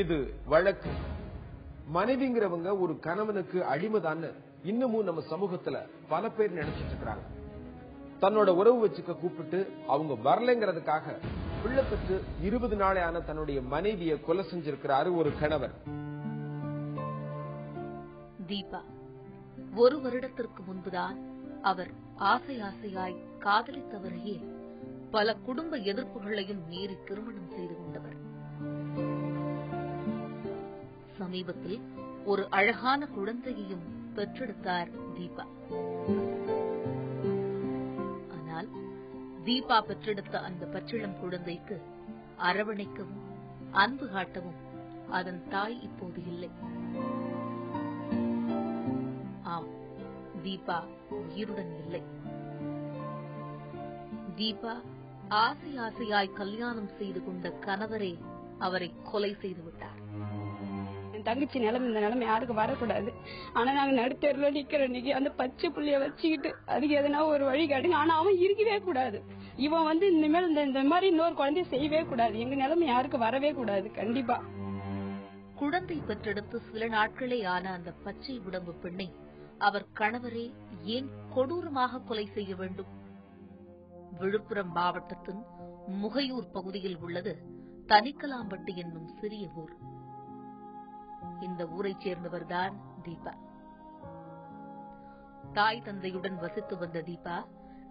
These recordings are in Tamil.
இது வழக்கு. மனைவிங்கிறவங்க ஒரு கணவனுக்கு அடிமைதான்னு இன்னமும் நம்ம சமூகத்துல பல பேர் நினைச்சிட்டு இருக்கிறாங்க தன்னோட உறவு வச்சுக்க கூப்பிட்டு அவங்க வரலைங்கிறதுக்காக பிள்ளை பெற்று இருபது நாளே ஆன தன்னுடைய மனைவியை கொலை செஞ்சிருக்கிறாரு ஒரு கணவர். தீபா ஒரு வருடத்திற்கு முன்புதான் அவர் ஆசை ஆசையாய் காதலித்தவரையே பல குடும்ப எதிர்ப்புகளையும் மீறி திருமணம் செய்து கொண்டவர். சமீபத்தில் ஒரு அழகான குழந்தையையும் பெற்றெடுத்தார் தீபா. ஆனால் தீபா பெற்றெடுத்த அந்த பச்சிளம் குழந்தைக்கு அரவணைக்கவும் அன்பு காட்டவும் அதன் தாய் இப்போது இல்லை. ஆம் தீபா உயிருடன் இல்லை. தீபா ஆசை ஆசையாய் கல்யாணம் செய்து கொண்ட கணவரே அவரை கொலை செய்துவிட்டார் விட்டார். என் தங்கச்சி நிலைமை இந்த நிலைமை யாருக்கும் வரக்கூடாது. ஆனா நாங்க நடுத்தருல நிக்கிற இன்னைக்கு. அந்த பச்சை புள்ளிய வச்சுக்கிட்டு அதுக்கு எதனா ஒரு வழி காட்டுங்க. ஆனா அவன் இருக்கவே கூடாது. இவன் வந்து இனிமேல் இந்த இந்த மாதிரி இன்னொரு குழந்தைய செய்யவே கூடாது. எங்க நிலைமை யாருக்கும் வரவே கூடாது. கண்டிப்பா. குழந்தை பெற்றெடுத்து சில நாட்களே ஆன அந்த பச்சை உடம்பு பெண்ணை அவர் கணவரே ஏன் கொடூரமாக கொலை செய்ய வேண்டும்? விழுப்புரம் மாவட்டத்தின் முகையூர் பகுதியில் உள்ளது தனிக்கலாம்பட்டு என்னும் சிறிய ஊர். இந்த ஊரைச் சேர்ந்தவர்தான் தீபா. தாய் தந்தையுடன் வசித்து வந்த தீபா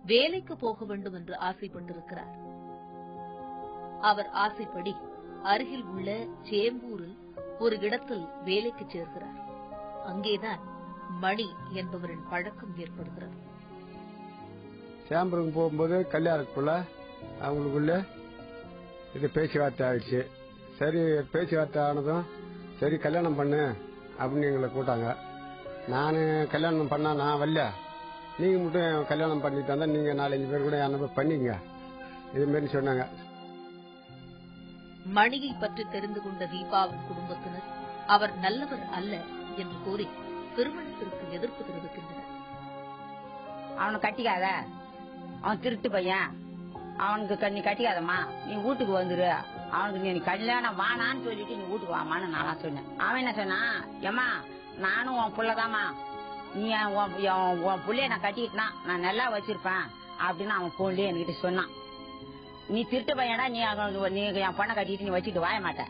வேலைக்கு போக வேண்டும் என்று ஆசைப்பட்டிருக்கிறார். அவர் ஆசைப்படி அருகில் உள்ள சேம்பூரில் ஒரு இடத்தில் வேலைக்கு சேர்கிறார். அங்கேதான் மணி என்பவரின் பழக்கம் ஏற்படுகிறது. சேம்பருக்கு போகும்போது கல்யாணத்துக்குள்ள அவங்களுக்குள்ள இது பேச்சுவார்த்தை ஆயிடுச்சு. சரி பேச்சுவார்த்தை ஆனதும் சரி கல்யாணம் பண்ணு அப்படின்னு எங்களை கூட்டாங்க நான் கல்யாணம் பண்ணா நான் வரல. நீங்க மட்டும் கல்யாணம் பண்ணி தந்தா நீங்க நாலஞ்சு பேர் கூட என்ன பண்ணிக்கங்க இது மாதிரி சொன்னாங்க. மணியை பற்றி தெரிந்து கொண்ட தீபாவின் குடும்பத்தினர் அவர் நல்லவர் அல்ல என்று கூறி திருமணத்திற்கு எதிர்ப்பு தெரிவிக்கின்றனர். அவனை கட்டிக்காத. அவன் திருட்டு பையன். அவனுக்கு க- நீ கட்டிக்காதம்மா. நீ வீட்டுக்கு வந்துரு. அவனுக்கு நீ கல்யாணம் வானான்னு சொல்லிட்டு நீ வீட்டுக்கு வாமான்னு நானா சொன்னேன். அவன் என்ன சொன்னான் ஏமா நானும் உன் புள்ளதாம்மா. நீ என் உன் என் உன் புள்ளைய நான் கட்டிக்கிட்டா நான் நல்லா வச்சிருப்பேன் அப்படின்னு அவன் போன்லயே என்கிட்ட சொன்னான். நீ திருட்டு பையனா? நீ நீ என் பொண்ணை கட்டிட்டு நீ வச்சுட்டு வாய மாட்டேன்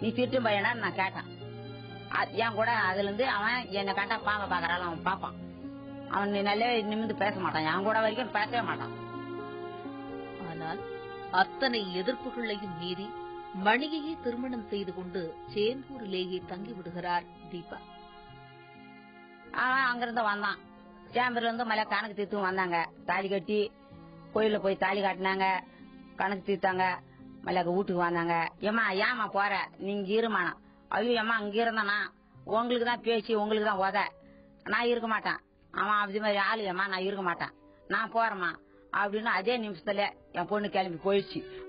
நீ திருட்டு பையனான்னு நான் கேட்டேன். அது- என் கூட அதுல இருந்து அவன் என்னை கண்டா பாவ பாக்குறாள் அவன் பாப்பான் அவன் நல்ல நிமிந்து பேச மாட்டான். என் கூட வரைக்கும் பேசவே மாட்டான். ஆனால் அத்தனை எதிர்ப்புகளையும் மீறி மணியையே திருமணம் செய்து கொண்டு சேம்பூரிலேயே தங்கிவிடுகிறார் தீபா. அவன் அங்கிருந்து வந்தான். சேம்பர்ல இருந்து மலை கணக்கு தீர்த்து வந்தாங்க. தாலி கட்டி கோயில்ல போய் தாலி காட்டினாங்க. கணக்கு தீர்த்தாங்க. மலைக்கு வீட்டுக்கு வந்தாங்க. ஏமா ஏமா போற? நீங்க இருமானா ஐயோ ஏமா அங்க இருந்தானா? உங்களுக்கு தான் பேச்சு உங்களுக்கு தான் உத. நான் இருக்க மாட்டேன். அவன் அப்படி மாதிரி ஆளு ஏமா நான் இருக்க மாட்டேன். நான் போறேம்மா. அப்படின்னு அதே நிமிஷத்துல என் பொண்ணு கிளம்பி போயிடுச்சு.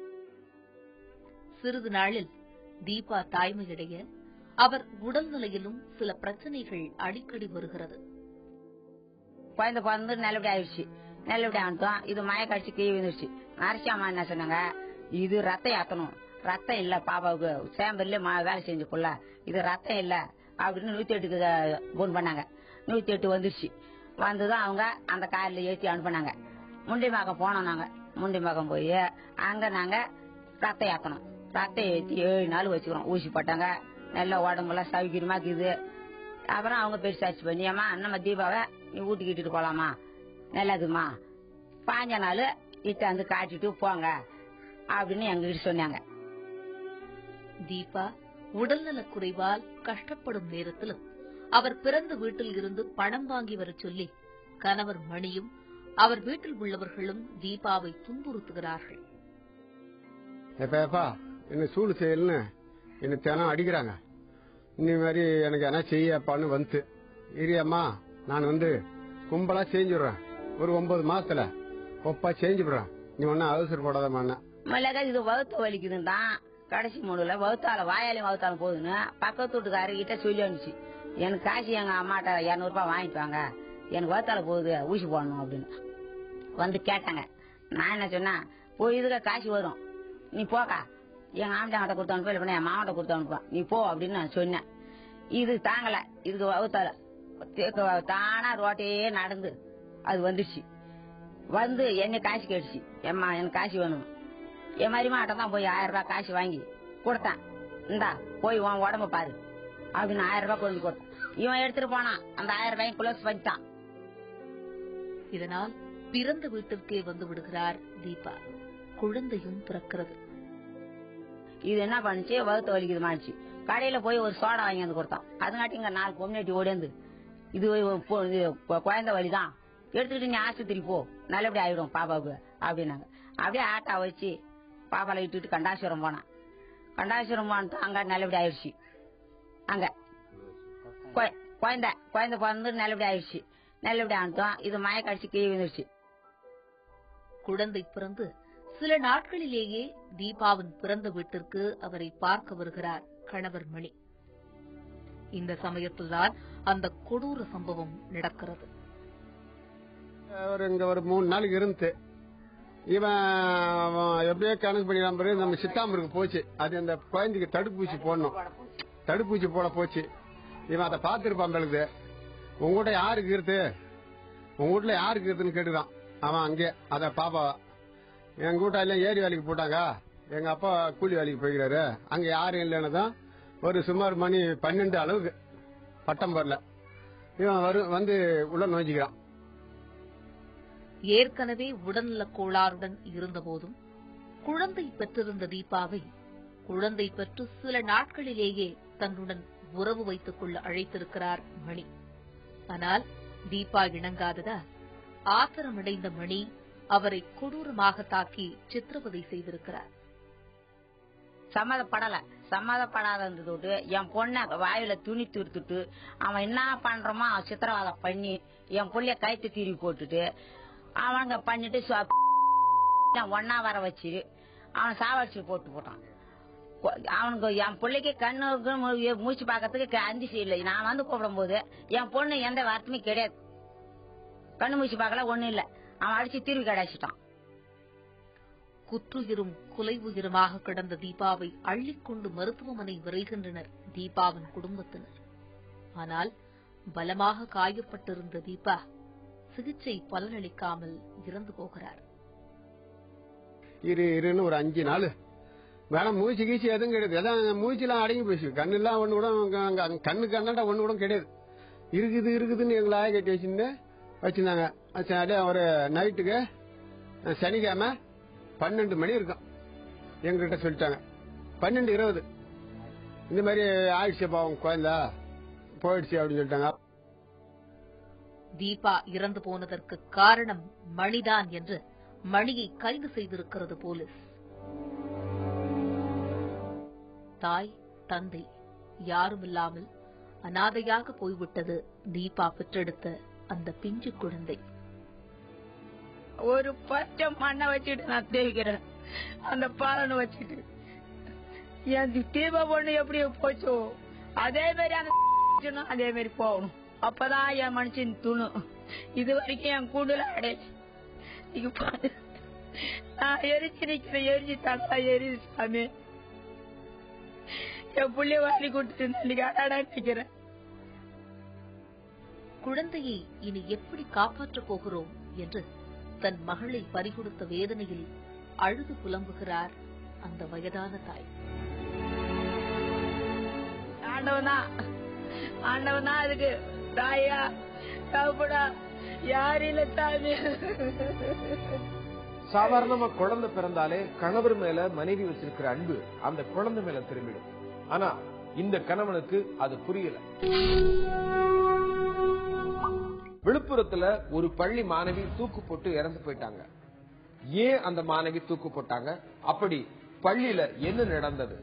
சிறிது நாளில் தீபா தாய்மையடைய அவர் உடல்நிலையிலும் சில பிரச்சனைகள் அடிக்கடி வருகிறது. குழந்தை பிறந்து நல்லபடி ஆயிடுச்சு. நல்லபடி ஆனதும் இது மய கீழே வந்துருச்சு விழுந்துருச்சு. நரசியம்மா என்ன சொன்னாங்க? இது ரத்தம் ஏத்தணும். ரத்தம் இல்ல பாப்பாவுக்கு சேம்பர்ல வேலை செஞ்சுக்குள்ள. இது ரத்தம் இல்ல அப்படின்னு நூத்தி எட்டுக்கு போன் பண்ணாங்க. நூத்தி எட்டு வந்துருச்சு. வந்ததும் அவங்க அந்த காரில் ஏற்றி அனுப்புனாங்க. முண்டிமாக்கம் போனோம் நாங்க. முண்டிமாக்கம் போய் அங்க நாங்க ரத்தம் ஏத்தணும். ஏற்றி ஏழு நாள் வச்சுக்கிறோம் ஊசி போட்டாங்க. நல்லா உடம்புலாம் சௌகரியமா இருக்குது. அப்புறம் அவங்க பெருசாச்சு பண்ணி அம்மா நம்ம தீபாவை நீ வீட்டுக்கு இட்டுட்டு போலாமா? நல்லதுமா பாஞ்ச நாள் இட்டாந்து காட்டிட்டு போங்க. அப்படின்னு எங்ககிட்ட சொன்னாங்க. தீபா உடல்நலக் குறைவால் கஷ்டப்படும் நேரத்திலும் அவர் பிறந்த வீட்டில் இருந்து பணம் வாங்கி வரச் சொல்லி கணவர் மணியும் அவர் வீட்டில் உள்ளவர்களும் தீபாவை துன்புறுத்துகிறார்கள். எப்பா என்ன சூடு செய்யலன்னு என்ன தினம் அடிக்கிறாங்க. இந்த மாதிரி எனக்கு என்ன செய்யப்பான்னு வந்து இரியம்மா நான் வந்து கும்பலா செஞ்சுடுறேன் ஒரு ஒன்பது மாசத்துல ஒப்பா செஞ்சுடுறேன் நீ ஒன்னும் அவசரப்படாதம்மா மிளகா இது வகுத்து வலிக்குதுன்னு தான் கடைசி மூணுல வகுத்தால வாயாலையும் வகுத்தாலும் போகுதுன்னு பக்கத்து வீட்டுக்காரர்கிட்ட சொல்லி அனுப்பிச்சு. எனக்கு காசு எங்க அம்மாட்ட இரநூறுபா வாங்கிட்டு வாங்க. எனக்கு வகுத்தால போகுது ஊசி போடணும் அப்படின்னு. வந்து கேட்டாங்க. நான் என்ன சொன்னேன் போய் இதுக்கு காசு வரும். நீ போக்கா. எங்க ஆம்டாங்கிட்ட கொடுத்து அனுப்ப இல்லை என் மாவட்ட கொடுத்து அனுப்புவான் நீ போ அப்படின்னு நான் சொன்னேன். இது தாங்கல. இதுக்கு வகுத்தால. தானா ரோட்டையே நடந்து அது வந்துடுச்சு வந்து என்னை காசு கேட்டுச்சு. எம்மா எனக்கு காசு வேணும். என் மாதிரி மாட்டம் தான் போய் ஆயிரம் ரூபாய் காசு வாங்கி கொடுத்தேன். இந்தா போய் உன் உடம்ப பாரு. அப்படின்னு ஆயிரம் ரூபாய் கொண்டு கொடுத்தேன். இவன் எடுத்துட்டு போனான். அந்த ஆயிரம் ரூபாயும் குளோஸ் பண்ணிட்டான். இதனால் பிறந்த வீட்டிற்கே வந்து விடுகிறார் தீபா. குழந்தையும் பிறக்கிறது. இது என்ன பண்ணுச்சு? வகுத்து வலிக்குது மாடிச்சு கடையில போய் ஒரு சோடா வாங்கி வந்து கொடுத்தான். அதுங்காட்டி இங்க நாலு பொம்னேட்டி ஓடிந்து இது இது குழந்தை வலிதான். எடுத்துக்கிட்டு நீ ஆஸ்பத்திரி போ. நல்லபடி ஆயிடும் பாப்பாவுக்கு அப்படின்னாங்க. அப்படியே ஆட்டா வச்சு பாப்பால இட்டுட்டு கண்டாசுரம் போனான். கண்டாசுரம் போனது அங்க நல்லபடி ஆயிடுச்சு. அங்க. கொ- குழந்தை குழந்தை பிறந்து நல்லபடி ஆயிடுச்சு. நல்லபடி ஆனதும் இது மயக்கடிச்சு கீழே விழுந்துருச்சு. குழந்தை பிறந்து சில நாட்களிலேயே தீபாவின் பிறந்த வீட்டிற்கு அவரை பார்க்க வருகிறார் கணவர் மணி. இந்த சமயத்தில்தான் அந்த கொடூர சம்பவம் நடக்கிறது. இங்க ஒரு மூணு நாளைக்கு இருந்து இவன் எப்படியோ கணக்கு பண்ணிக்கலாம் பிறகு நம்ம சித்தாம்பருக்கு போச்சு. அது அந்த குழந்தைக்கு தடுப்பூசி போடணும். தடுப்பூசி போட போச்சு. இவன் அதை பார்த்துருப்பான் பிறகு உங்ககிட்ட யாருக்கு இருக்கு? உங்க வீட்டுல யாருக்கு இருக்குன்னு கேட்டுதான் அவன் அங்கே அத பாப்பா எங்க வீட்டா எல்லாம் ஏரி வேலைக்கு போட்டாங்க. எங்க அப்பா கூலி வேலைக்கு போய்கிறாரு அங்க யாரும் இல்லைன்னு தான் ஒரு சுமார் மணி பன்னெண்டு அளவுக்கு பட்டம் வரல. இவன் வரும் வந்து உள்ள நோஞ்சிக்கிறான் ஏற்கனவே உடல்நல கோளாறுடன் இருந்தபோதும் குழந்தை பெற்றிருந்த தீபாவை குழந்தை பெற்று சில நாட்களிலேயே தன்னுடன் உறவு வைத்துக் கொள்ள அழைத்திருக்கிறார் மணி. ஆனால் தீபா இணங்காததால் ஆத்திரமடைந்த மணி அவரை கொடூரமாக தாக்கி சித்திரவதை செய்திருக்கிறார். சம்மதப்படல. சம்மதப்படாத இருந்ததோடு என் பொண்ணை வாயில துணி துருத்துட்டு அவன் என்ன பண்றோமோ அவன் சித்திரவதை பண்ணி என் பிள்ளைய கைத்து தீரி போட்டுட்டு அவனுங்க பண்ணிட்டு ஒன்னா வர வச்சு அவன் சாவடிச்சு போட்டு போட்டான். அவனுக்கு என் பிள்ளைக்கு கண்ணுக்கு மூச்சு பார்க்கறதுக்கு அந்திசி இல்லை நான் வந்து கூப்பிடும் போது என் பொண்ணு எந்த வார்த்தையுமே கிடையாது. கண்ணு மூச்சு பார்க்கல ஒன்றும் இல்லை. அவன் அடிச்சு திருவி கடாச்சிட்டான் குற்றுயிரும் குலை கிடந்த தீபாவை அள்ளிக்கொண்டு மருத்துவமனை விரைகின்றனர் தீபாவின் குடும்பத்தினர். ஆனால் பலமாக காயப்பட்டிருந்த தீபா சிகிச்சை பலனளிக்காமல் இறந்து போகிறார். இரு இருன்னு ஒரு அஞ்சு நாள். வேணாம் மூச்சு கீச்சு எதுவும் கிடையாது. மூச்சு எல்லாம் அடங்கி போச்சு. கண்ணெல்லாம் ஒண்ணு கூட கண்ணு அங்க- கண்ணுக்கு ஒண்ணு கூட கிடையாது. இருக்குது இருக்குதுன்னு எங்களை ஆய கட்டி வச்சிருந்தாங்க. அதே ஒரு நைட்டுக்கு சனிக்கிழமை பன்னெண்டு மணி இருக்கும். எங்ககிட்ட சொல்லிட்டாங்க. பன்னெண்டு இருபது. இந்த மாதிரி ஆயிடுச்சு பாவம் குழந்தா. போயிடுச்சு அப்படின்னு சொல்லிட்டாங்க. தீபா இறந்து போனதற்கு காரணம் மணிதான் என்று மணியை கைது செய்திருக்கிறது போலீஸ். தாய் தந்தை யாருமில்லாமல் அனாதையாக போய்விட்டது தீபா பெற்றெடுத்த அந்த பிஞ்சு குழந்தை. ஒரு பச்சை மண்ணை வச்சுட்டு நான் தேய்க்கிறேன். அந்த பாலனை வச்சுட்டு என் தீப பொண்ணு எப்படி போச்சோ அதே மாதிரி அந்த அதே மாதிரி போகணும். அப்பதான் என் மனுஷன் துணும் இது வரைக்கும் என் கூண்டுல அடை. பாரு. நான் எரிச்சு நிக்கிறேன் எரிச்சு தாத்தா எரிச்சு சாமி. என் புள்ளிய வாரி கொடுத்துட்டு நினைக்கிறேன் குழந்தையை இனி எப்படி காப்பாற்றப் போகிறோம் என்று தன் மகளை பறிகொடுத்த வேதனையில் அழுது புலம்புகிறார் அந்த வயதான தாய். ஆண்டவன் ஆண்டவன் அதுக்கு தாயா தகப்படா யாரும் இல்ல சாமி? சாதாரணமா குழந்தை பிறந்தாலே கணவர் மேல மனைவி வச்சிருக்கிற அன்பு அந்த குழந்தை மேல திரும்பிடும். ஆனா இந்த கணவனுக்கு அது புரியல. விழுப்புரத்துல ஒரு பள்ளி மாணவி தூக்கு போட்டு இறந்து போயிட்டாங்க. ஏன் அந்த மாணவி தூக்கு போட்டாங்க? அப்படி பள்ளியில என்ன நடந்தது?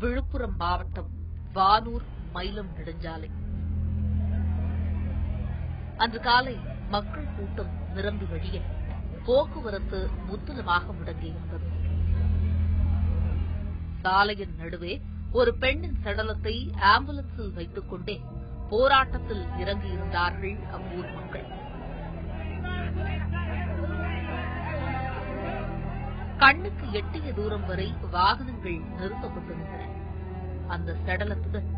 விழுப்புரம் மாவட்டம் வானூர் மயிலம் நெடுஞ்சாலை. அன்று காலை மக்கள் கூட்டம் நிரம்பி வழிய போக்குவரத்து முற்றிலுமாக முடங்கியிருந்தது சாலையின் நடுவே ஒரு பெண்ணின் சடலத்தை ஆம்புலன்ஸில் வைத்துக் கொண்டே போராட்டத்தில் இறங்கியிருந்தார்கள் அவ்வூர் மக்கள். கண்ணுக்கு எட்டிய தூரம் வரை வாகனங்கள் நிறுத்தப்பட்டிருந்தன. அந்த சடலத்துடன்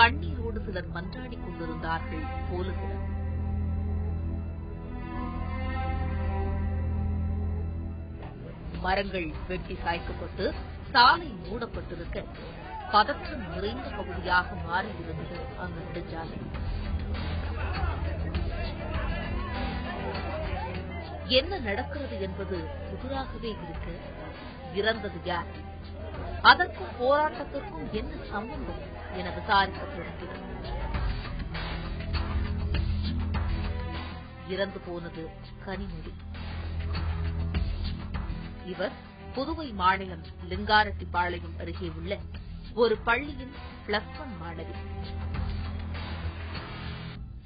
கண்ணீரோடு சிலர் மன்றாடிக் கொண்டிருந்தார்கள் போலீசிடம் மரங்கள் வெட்டி சாய்க்கப்பட்டு சாலை மூடப்பட்டிருக்க பதற்றம் நிறைந்த பகுதியாக மாறியிருந்தது அந்த நெடுஞ்சாலை. என்ன நடக்கிறது என்பது புதிராகவே இருக்க. இறந்தது யார்? அதற்கும் போராட்டத்திற்கும் என்ன சம்பந்தம் என விசாரிக்கப்படுகிறது. இறந்து போனது கனிமொழி. இவர் புதுவை மாநிலம் லிங்காரட்டிப்பாளையம் அருகே உள்ள ஒரு பள்ளியின் பிளஸ் ஒன் மாணவி.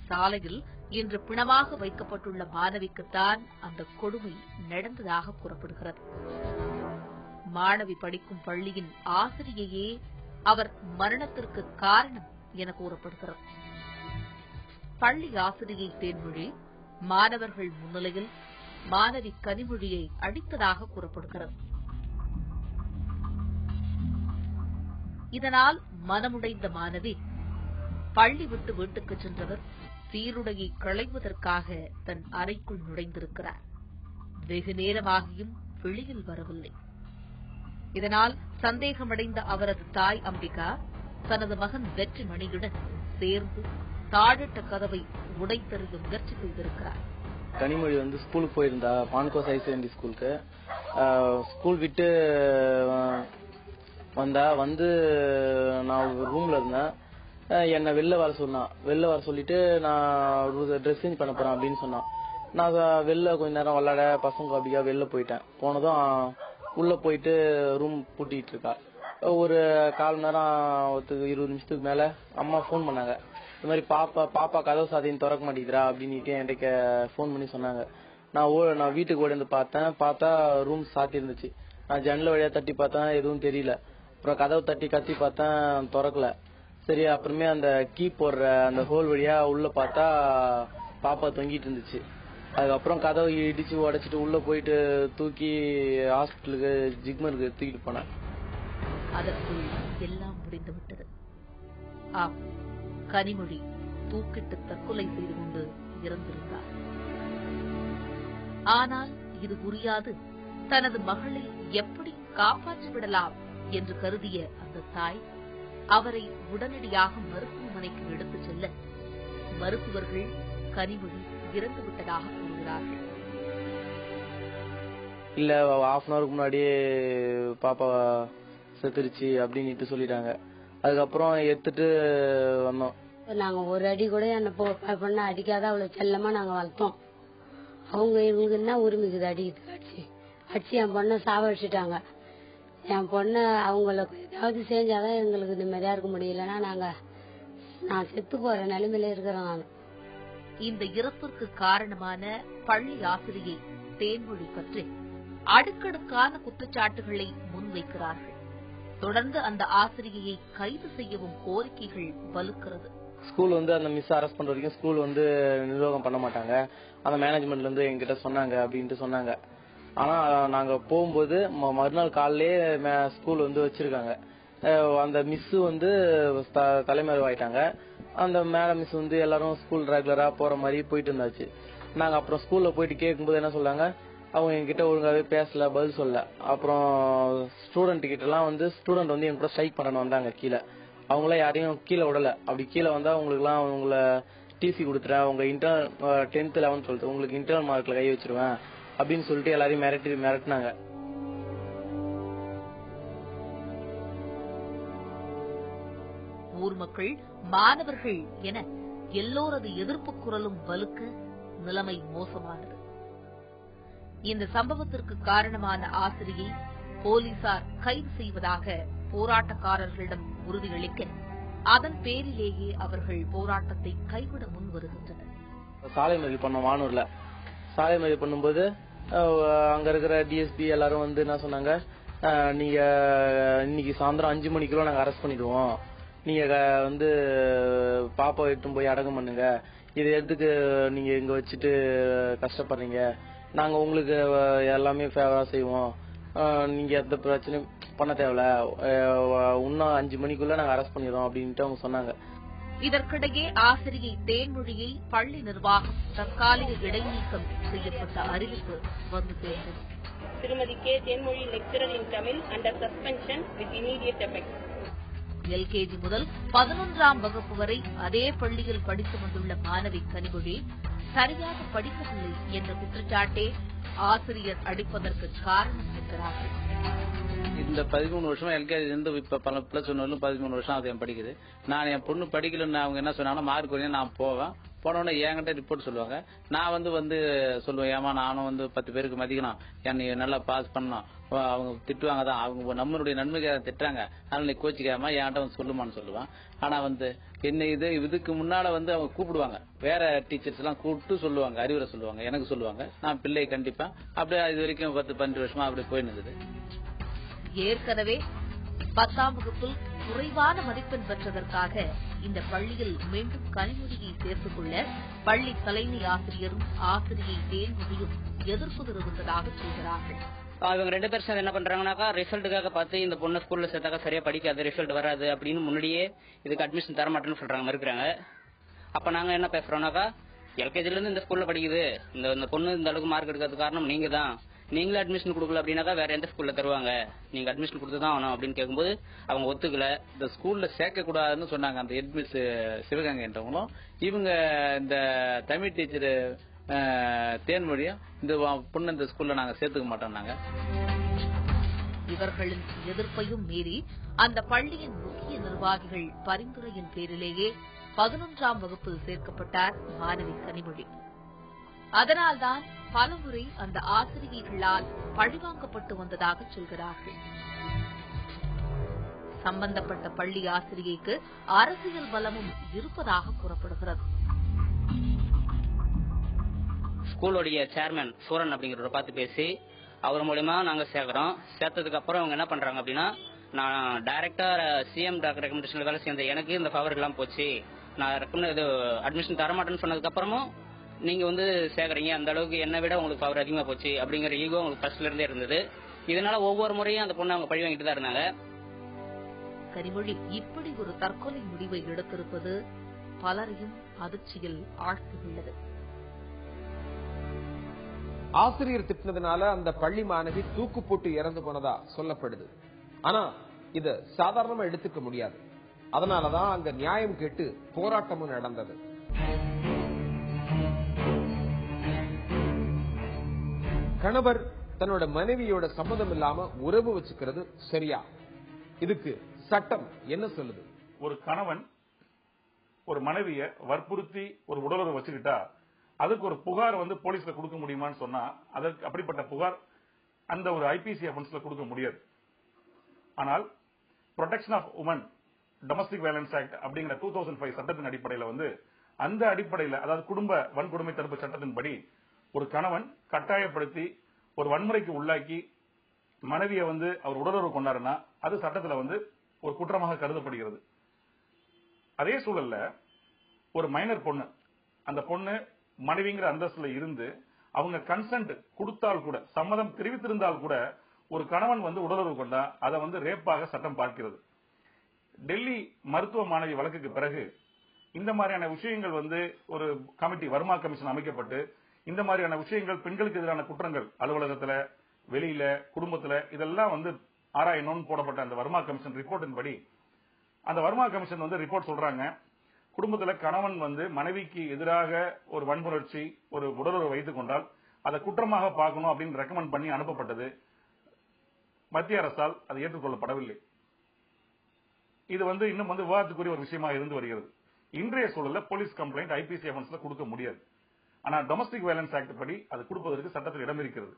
சாலையில் இன்று பிணமாக வைக்கப்பட்டுள்ள மாணவிக்குத்தான் அந்த கொடுமை நடந்ததாக கூறப்படுகிறது. மாணவி படிக்கும் பள்ளியின் ஆசிரியையே அவர் மரணத்திற்கு காரணம் என கூறப்படுகிறது. பள்ளி ஆசிரியை தேன்மொழி மாணவர்கள் முன்னிலையில் மாணவி கனிமொழியை அடித்ததாக கூறப்படுகிறது. இதனால் மனமுடைந்த மாணவி பள்ளி விட்டு வீட்டுக்கு சென்றவர் சீருடையை களைவதற்காக தன் அறைக்குள் நுழைந்திருக்கிறார். வெகு நேரமாகியும் வெளியில் வரவில்லை. இதனால் சந்தேகமடைந்த அவரது தாய் அம்பிகா தனது மகன் வெற்றி மணியுடன் சேர்ந்து தாழிட்ட கதவை உடைத்தறிந்து முயற்சி செய்திருக்கிறார். கனிமொழி வந்து ஸ்கூலுக்கு போயிருந்தா பான்கோ ஹையர் செகண்டரி ஸ்கூலுக்கு. ஸ்கூல் விட்டு வந்தா வந்து நான் ரூம்ல இருந்தேன். என்னை வெளில வர சொன்னான் வெளில வர சொல்லிட்டு நான் ட்ரெஸ் சேஞ்ச் பண்ண போறேன் அப்படின்னு சொன்னான். நான் வெளில கொஞ்ச நேரம் விளாட பசங்க அப்படியா வெளில போயிட்டேன். போனதும் உள்ள போயிட்டு ரூம் பூட்டிட்டு இருக்கா. ஒரு கால் மணி நேரம் ஒருத்தருக்கு இருபது நிமிஷத்துக்கு மேல அம்மா ஃபோன் பண்ணாங்க. இந்த மாதிரி பாப்பா பாப்பா கதவு சாத்தின்னு திறக்க மாட்டேங்கிறா அப்படின்னுட்டு என்கிட்ட ஃபோன் பண்ணி சொன்னாங்க. நான் ஓ நான் வீட்டுக்கு ஓடி வந்து பார்த்தேன். பார்த்தா ரூம் சாத்தி இருந்துச்சு நான் ஜன்னல் வழியா தட்டி பார்த்தேன். எதுவும் தெரியல. அப்புறம் கதவு தட்டி கத்தி பார்த்தேன் திறக்கல. சரி அப்புறமே அந்த கீ போடுற அந்த ஹோல் வழியா உள்ள பார்த்தா பாப்பா தொங்கிட்டு இருந்துச்சு. அதுக்கப்புறம் கதவை இடிச்சு உடைச்சிட்டு உள்ள போயிட்டு தூக்கி ஹாஸ்பிட்டலுக்கு ஜிக்மருக்கு தூக்கிட்டு போனேன். அதற்குள் எல்லாம் முடிந்துவிட்டது ஆம் கனிமொழி தூக்கிட்டு தற்கொலை செய்து கொண்டு இறந்திருந்தார். ஆனால் இது புரியாது. தனது மகளை எப்படி காப்பாற்றி விடலாம் என்று கருதிய அந்த தாய் அவரை உடனடியாக மருத்துவமனைக்கு எடுத்துச் செல்ல மருத்துவர்கள் கனிமொழி இறந்து விட்டதாக கூறுகிறார்கள். இல்ல ஹாஃப் அன் அவருக்கு முன்னாடியே பாப்பா செத்துருச்சு அப்படின்னுட்டு சொல்லிட்டாங்க. அதுக்கப்புறம் எடுத்துட்டு வந்தோம். நாங்க ஒரு அடி கூட என்ன பண்ண அடிக்காத அவ்வளவு செல்லமா நாங்க வளர்த்தோம். அவங்க இவங்களுக்கு என்ன உரிமைக்குது அடிக்கிறதுக்கு? அடிச்சு அடிச்சு என் பொண்ணை சாவடிச்சிட்டாங்க. என் பொண்ணை அவங்களுக்கு ஏதாவது செஞ்சாதான் எங்களுக்கு நிம்மதியா இருக்க முடியலன்னா நாங்க நான் செத்து போற நிலைமையில இருக்கிறேன் நான் இந்த இறப்பிற்கு காரணமான பள்ளி ஆசிரியை தேன்மொழி பற்றி அடுக்கடுக்கான குற்றச்சாட்டுகளை முன்வைக்கிறார்கள். தொடர்ந்து அந்த ஆசிரியையை கைது செய்யவும் கோரிக்கைகள் வலுக்கிறது. ஸ்கூல் வந்து அந்த மிஸ் அரெஸ்ட் பண்ற வரைக்கும் ஸ்கூல் வந்து நிர்வாகம் பண்ண மாட்டாங்க. அந்த மேனேஜ்மெண்ட்ல இருந்து எங்கிட்ட சொன்னாங்க அப்படின்ட்டு சொன்னாங்க. ஆனா நாங்க போகும்போது ம- மறுநாள் காலையிலே ஸ்கூல் வந்து வச்சிருக்காங்க. அந்த மிஸ் வந்து த- தலைமறைவாயிட்டாங்க. அந்த மேடம் மிஸ் வந்து எல்லாரும் ஸ்கூல் ரெகுலரா போற மாதிரி போயிட்டு இருந்தாச்சு. நாங்க அப்புறம் ஸ்கூல்ல போயிட்டு கேட்கும்போது என்ன சொன்னாங்க அவங்க என்கிட்ட ஒழுங்காவே பேசல பதில் சொல்ல. அப்புறம் ஸ்டூடெண்ட் கிட்ட எல்லாம் வந்து ஸ்டூடெண்ட் வந்து என் கூட ஸ்ட்ரைக் பண்ணணும் வந்தாங்க கீழே. அவங்கள யாரையும் கீழே விடல. அப்படி கீழே வந்தா உங்களுக்கு எல்லாம் உங்களை டிசி கொடுத்துட்டேன். உங்க இன்டர்னல் டென்த் லெவன்த் டுவெல்த் உங்களுக்கு இன்டர்னல் மார்க்ல கை வச்சிருவேன். அப்படின்னு சொல்லிட்டு எல்லாரையும் மிரட்டி மிரட்டினாங்க. ஊர் மக்கள் மாணவர்கள் என எல்லோரது எதிர்ப்பு குரலும் வலுக்க நிலைமை மோசமானது. இந்த சம்பவத்திற்கு காரணமான ஆசிரியை போலீசார் கைது செய்வதாக போராட்டக்காரர்களிடம் உறுதியளிக்க அதன் பேரிலேயே அவர்கள் போராட்டத்தை கைவிட முன் வருகின்றனர் சாலை மறியல் பண்ணோம் வானூர்ல. சாலை மறியல் பண்ணும்போது அங்க இருக்கிற டிஎஸ்பி எல்லாரும் வந்து என்ன சொன்னாங்க? நீங்க இன்னைக்கு சாயந்தரம் அஞ்சு மணிக்குள்ள நாங்க அரெஸ்ட் பண்ணிடுவோம். நீங்க வந்து பாப்பா எடுத்து போய் அடக்கம் பண்ணுங்க. இது எதுக்கு நீங்க இங்க வச்சுட்டு கஷ்டப்படுறீங்க? நாங்க உங்களுக்கு எல்லாமே ஃபேவரா செய்வோம். நீங்க எந்த பிரச்சனையும் பண்ண தேவையில்ல. இன்னும் அஞ்சு மணிக்குள்ள நாங்க அரெஸ்ட் பண்ணிடுறோம் அப்படின்ட்டு அவங்க சொன்னாங்க. இதற்கிடையே ஆசிரியை தேன்மொழியை பள்ளி நிர்வாகம் தற்காலிக இடைநீக்கம் செய்யப்பட்ட அறிவிப்பு வந்து சேர்ந்தது. திருமதி K. Thenmozhi lecturer in Tamil under suspension with immediate effect LKG முதல் பதினொன்றாம் வகுப்பு வரை அதே பள்ளியில் படித்து வந்துள்ள மாணவி கனிமொழி சரியாக படிக்கவில்லை என்ற குற்றச்சாட்டே ஆசிரியர் அடிப்பதற்கு காரணம் என்கிறார்கள் இந்த பதிமூணு வருஷமா எல்கேஜி இருந்து இப்ப பல பிளஸ் ஒன்னு பதிமூணு வருஷம் அது என் படிக்குது. நான் என் பொண்ணு படிக்கலன்னு அவங்க என்ன சொன்னாங்கன்னா மார்க் நான் போவேன். போனோடனே என்கிட்ட ரிப்போர்ட் சொல்லுவாங்க. நான் வந்து வந்து சொல்லுவேன் ஏமா நானும் வந்து பத்து பேருக்கு மதிக்கணும். என்னை நல்லா பாஸ் பண்ணணும். அவங்க திட்டுவாங்க தான். அவங்க நம்மளுடைய நன்மைக்காக திட்டுறாங்க. அதனால நீ கோச்சிக்காம என்கிட்ட வந்து சொல்லுமான்னு சொல்லுவான். ஆனா வந்து என்ன இது? இதுக்கு முன்னால வந்து அவங்க கூப்பிடுவாங்க. வேற டீச்சர்ஸ் எல்லாம் கூப்பிட்டு சொல்லுவாங்க. அறிவுரை சொல்லுவாங்க. எனக்கு சொல்லுவாங்க. நான் பிள்ளை கண்டிப்பேன். அப்படியே இது வரைக்கும் பத்து பன்னெண்டு வருஷமா அப்படி போயின்னு ஏற்கனவே பத்தாம் வகுப்பில் குறைவான மதிப்பெண் பெற்றதற்காக இந்த பள்ளியில் மீண்டும் கனிமொழியை சேர்த்துக் கொள்ள பள்ளி தலைமை ஆசிரியரும் ஆசிரியை தேன்மொழியும் எதிர்ப்பு தெரிவித்ததாக சொல்கிறார்கள். இவங்க ரெண்டு பேர் சேர்ந்து என்ன பண்றாங்கனாக்கா ரிசல்ட்டுக்காக பார்த்து இந்த பொண்ணு ஸ்கூல்ல சேர்த்தாக்கா சரியா படிக்காது ரிசல்ட் வராது அப்படின்னு முன்னாடியே இதுக்கு அட்மிஷன் தர மாட்டேன்னு சொல்றாங்க மறுக்கிறாங்க. அப்ப நாங்க என்ன பேசுறோம்னாக்கா எல்கேஜில இருந்து இந்த ஸ்கூல்ல படிக்குது. இந்த இந்த பொண்ணு இந்த அளவுக்கு மார்க் எடுக்கிறதுக்கு காரணம் நீங்க தான் நீங்களே அட்மிஷன் கொடுக்கல அப்படின்னாக்கா வேற எந்த ஸ்கூல்ல தருவாங்க? நீங்க அட்மிஷன் கொடுத்து தான் ஆகணும் அப்படின்னு கேட்கும்போது அவங்க ஒத்துக்கல. இந்த ஸ்கூல்ல சேர்க்க கூடாதுன்னு சொன்னாங்க அந்த ஹெட் மிஸ் சிவகங்கைன்றவங்களும் இவங்க இந்த தமிழ் டீச்சர் தேன்மொழியும் இந்த பொண்ணு இந்த ஸ்கூல்ல நாங்க சேர்த்துக்க மாட்டோம்னாங்க. இவர்களின் எதிர்ப்பையும் மீறி அந்த பள்ளியின் முக்கிய நிர்வாகிகள் பரிந்துரையின் பேரிலேயே பதினொன்றாம் வகுப்பில் சேர்க்கப்பட்டார் மாணவி கனிமொழி. அதனால்தான் பலமுறை அந்த ஆசிரியர்களால் பழிவாங்கப்பட்டு வந்ததாக சொல்கிறார்கள். சம்பந்தப்பட்ட பள்ளி ஆசிரியைக்கு அரசியல் பலமும் இருப்பதாக கூறப்படுகிறது. ஸ்கூலோடைய சேர்மேன் சூரன் அப்படிங்கிறவரை பார்த்து பேசி அவர் மூலியமா நாங்க சேர்க்கிறோம். சேர்த்ததுக்கு அப்புறம் அவங்க என்ன பண்றாங்க அப்படின்னா நான் டைரக்டா சிஎம் டாக்டர் ரெக்கமெண்டேஷன்ல வேலை சேர்ந்த எனக்கு இந்த பவர் எல்லாம் போச்சு. நான் ரெக்கமெண்ட் இது அட்மிஷன் தரமாட்டேன்னு சொன்னதுக்கு அப்புறமும் நீங்க வந்து சேர்க்கறீங்க அந்த அளவுக்கு என்னை விட உங்களுக்கு பவர் அதிகமா போச்சு அப்படிங்கிற ஈகோ உங்களுக்கு ஃபர்ஸ்ட்ல இருந்தே இருந்தது. இதனால ஒவ்வொரு முறையும் அந்த பொண்ணை அவங்க பழி வாங்கிட்டு தான் இருந்தாங்க. கனிமொழி இப்படி ஒரு தற்கொலை முடிவை எடுத்திருப்பது பலரையும் அதிர்ச்சியில் ஆழ்த்தியுள்ளது. ஆசிரியர் திட்டினதுனால அந்த பள்ளி மாணவி தூக்கு போட்டு இறந்து போனதா சொல்லப்படுது. ஆனா இத சாதாரணமா எடுத்துக்க முடியாது. அதனாலதான் அங்க நியாயம் கேட்டு போராட்டமும் நடந்தது. கணவர் தன்னோட மனைவியோட சம்மதம் இல்லாம உறவு வச்சுக்கிறது சரியா? இதுக்கு சட்டம் என்ன சொல்லுது? ஒரு கணவன் ஒரு மனைவிய வற்புறுத்தி ஒரு உடலுறவு வச்சுக்கிட்டா அதுக்கு ஒரு புகார் வந்து போலீஸ்ல கொடுக்க முடியுமான்னு சொன்னா அதற்கு அப்படிப்பட்ட புகார் அந்த ஒரு ஐபிசி அஃபென்ஸ்ல கொடுக்க முடியாது. ஆனால் protection of women domestic violence act அப்படிங்கிற டூ தௌசண்ட் ஃபைவ் சட்டத்தின் அடிப்படையில் வந்து அந்த அடிப்படையில் அதாவது குடும்ப வன்கொடுமை தடுப்பு சட்டத்தின்படி ஒரு கணவன் கட்டாயப்படுத்தி ஒரு வன்முறைக்கு உள்ளாக்கி மனைவியை வந்து அவர் உடலுறவு கொண்டாருன்னா அது சட்டத்துல வந்து ஒரு குற்றமாக கருதப்படுகிறது. அதே சூழல்ல ஒரு மைனர் பொண்ணு அந்த பொண்ணு மனைவிங்கிற அந்தஸ்துல இருந்து அவங்க கன்சென்ட் கொடுத்தால் கூட சம்மதம் தெரிவித்திருந்தால் கூட ஒரு கணவன் வந்து உடலுறவு கொண்டா அதை வந்து ரேப்பாக சட்டம் பார்க்கிறது. டெல்லி மருத்துவ மாணவி வழக்குக்கு பிறகு இந்த மாதிரியான விஷயங்கள் வந்து ஒரு கமிட்டி வர்மா கமிஷன் அமைக்கப்பட்டு இந்த மாதிரியான விஷயங்கள் பெண்களுக்கு எதிரான குற்றங்கள் அலுவலகத்துல வெளியில குடும்பத்துல இதெல்லாம் வந்து ஆராயணும்னு போடப்பட்ட அந்த வர்மா கமிஷன் ரிப்போர்ட்டின் படி அந்த வர்மா கமிஷன் வந்து ரிப்போர்ட் சொல்றாங்க குடும்பத்துல கணவன் வந்து மனைவிக்கு எதிராக ஒரு வன்புணர்ச்சி ஒரு உடலுறவு வைத்துக் கொண்டால் அதை குற்றமாக பார்க்கணும் அப்படின்னு ரெக்கமெண்ட் பண்ணி அனுப்பப்பட்டது. மத்திய அரசால் அது ஏற்றுக்கொள்ளப்படவில்லை. இது வந்து இன்னும் வந்து விவாதத்துக்குரிய ஒரு விஷயமா இருந்து வருகிறது. இன்றைய சூழல்ல போலீஸ் கம்ப்ளைண்ட் ஐபிசி எஃபென்ஸ்ல கொடுக்க முடியாது. ஆனால் டொமஸ்டிக் வயலன்ஸ் ஆக்ட் படி அது கொடுப்பதற்கு சட்டத்தில் இடம் இருக்கிறது.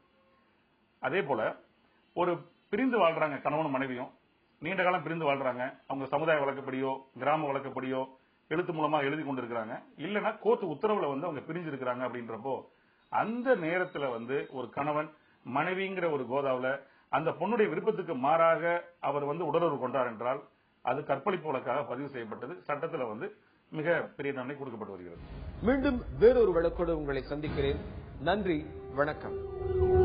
அதே போல ஒரு பிரிந்து வாழ்றாங்க கணவனும் மனைவியும் நீண்ட காலம் பிரிந்து வாழ்றாங்க அவங்க சமுதாய வழக்கப்படியோ கிராம வழக்கப்படியோ எழுத்து மூலமா எழுதி கொண்டிருக்கிறாங்க இல்லனா கோர்ட் உத்தரவுல வந்து அவங்க பிரிஞ்சிருக்கிறாங்க அப்படின்றப்போ அந்த நேரத்துல வந்து ஒரு கணவன் மனைவிங்கிற ஒரு கோதாவுல அந்த பொண்ணுடைய விருப்பத்துக்கு மாறாக அவர் வந்து உடலுறவு கொண்டார் என்றால் அது கற்பழிப்பு வழக்காக பதிவு செய்யப்பட்டது. சட்டத்தில் வந்து மிக பெரிய தண்டனை கொடுக்கப்பட்டு வருகிறது. மீண்டும் வேறொரு வழக்கோடு உங்களை சந்திக்கிறேன். நன்றி வணக்கம்.